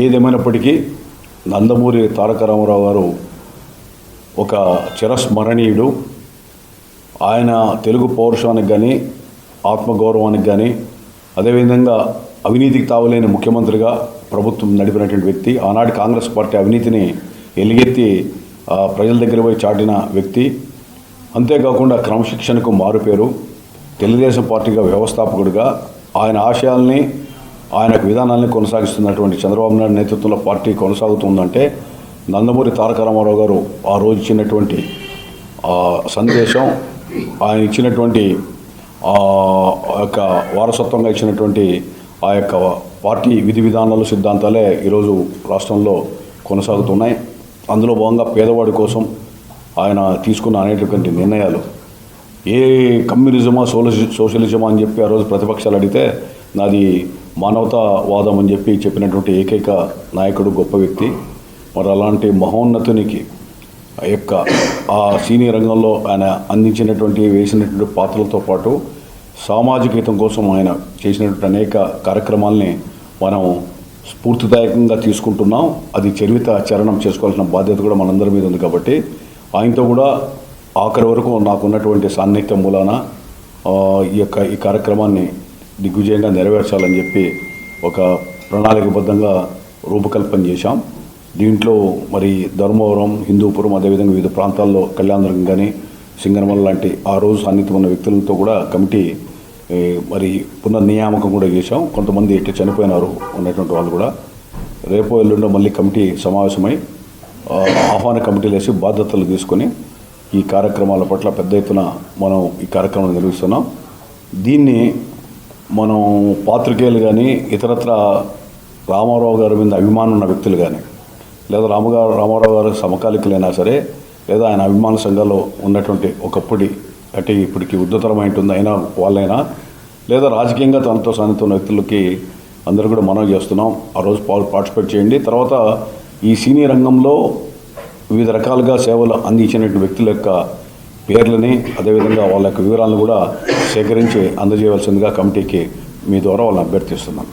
ఏదేమైనప్పటికీ నందమూరి తారక రామారావు గారు ఒక చిరస్మరణీయుడు. ఆయన తెలుగు పౌరుషానికి కానీ ఆత్మగౌరవానికి కానీ అదేవిధంగా అవినీతికి తావలేని ముఖ్యమంత్రిగా ప్రభుత్వం నడిపినటువంటి వ్యక్తి ఆనాటి కాంగ్రెస్ పార్టీ అవినీతిని ఎలుగెత్తి ప్రజల దగ్గర పోయి చాటిన వ్యక్తి. అంతేకాకుండా క్రమశిక్షణకు మారుపేరు తెలుగుదేశం పార్టీగా వ్యవస్థాపకుడిగా ఆయన ఆశయాల్ని ఆయన విధానాన్ని కొనసాగిస్తున్నటువంటి చంద్రబాబు నాయుడు నేతృత్వంలో పార్టీ కొనసాగుతుందంటే నందమూరి తారక రామారావు గారు ఆ రోజు ఇచ్చినటువంటి సందేశం ఆయన ఇచ్చినటువంటి ఆ యొక్క వారసత్వంగా ఇచ్చినటువంటి ఆ యొక్క పార్టీ విధి విధానాలు సిద్ధాంతాలే ఈరోజు రాష్ట్రంలో కొనసాగుతున్నాయి. అందులో భాగంగా పేదవాడి కోసం ఆయన తీసుకున్న అనేటటువంటి నిర్ణయాలు. ఏ కమ్యూనిజమా సోషలిజమా అని చెప్పి ఆ రోజు ప్రతిపక్షాలు అడిగితే నాది మానవతావాదం అని చెప్పి చెప్పినటువంటి ఏకైక నాయకుడు గొప్ప వ్యక్తి. మరి అలాంటి మహోన్నతునికి ఆ యొక్క ఆ సినీ రంగంలో ఆయన అందించినటువంటి వేసినటువంటి పాత్రలతో పాటు సామాజిక హితం కోసం ఆయన చేసినటువంటి అనేక కార్యక్రమాల్ని మనం స్ఫూర్తిదాయకంగా తీసుకుంటున్నాం. అది చరిత్ర చరణం చేసుకోవాల్సిన బాధ్యత కూడా మనందరి మీద ఉంది కాబట్టి ఆయనతో కూడా ఆఖరి వరకు నాకున్నటువంటి సాన్నిహిత్యం మూలాన ఈ యొక్క ఈ కార్యక్రమాన్ని దిగ్విజయంగా నెరవేర్చాలని చెప్పి ఒక ప్రణాళికబద్ధంగా రూపకల్పన చేశాం. దీంట్లో మరి ధర్మవరం హిందూపురం అదేవిధంగా వివిధ ప్రాంతాల్లో కళ్యాణదుర్గం కానీ సింగనమల లాంటి ఆ రోజు సాన్నిధ్యం ఉన్న వ్యక్తులతో కూడా కమిటీ మరి పునర్నియామకం కూడా చేశాం. కొంతమంది ఇట్లా చనిపోయినారు ఉన్నటువంటి వాళ్ళు కూడా. రేపో ఎల్లుండో మళ్ళీ కమిటీ సమావేశమై ఆహ్వాన కమిటీలు వేసి బాధ్యతలు తీసుకొని ఈ కార్యక్రమాల పట్ల పెద్ద ఎత్తున మనం ఈ కార్యక్రమం నిర్వహిస్తున్నాం. దీన్ని మనం పాత్రికేయులు కానీ ఇతరత్ర రామారావు గారి మీద అభిమానం ఉన్న వ్యక్తులు కానీ లేదా రామగారు రామారావు గారు సమకాలికులైనా సరే లేదా ఆయన అభిమాన సంఘాల్లో ఉన్నటువంటి ఒకప్పటి అంటే ఇప్పటికి ఉద్ధతరమైంటుంది అయినా వాళ్ళైనా లేదా రాజకీయంగా తనతో సాన్నిధ్యం వ్యక్తులకి అందరూ కూడా మనం చేస్తున్నాం. ఆ రోజు పార్టిసిపేట్ చేయండి. తర్వాత ఈ సినీ రంగంలో వివిధ రకాలుగా సేవలు అందించినటువంటి వ్యక్తుల యొక్క పేర్లని అదేవిధంగా వాళ్ళ యొక్క వివరాలను కూడా సేకరించి అందజేయవలసిందిగా కమిటీకి మీ ద్వారా వాళ్ళని అభ్యర్థిస్తున్నాను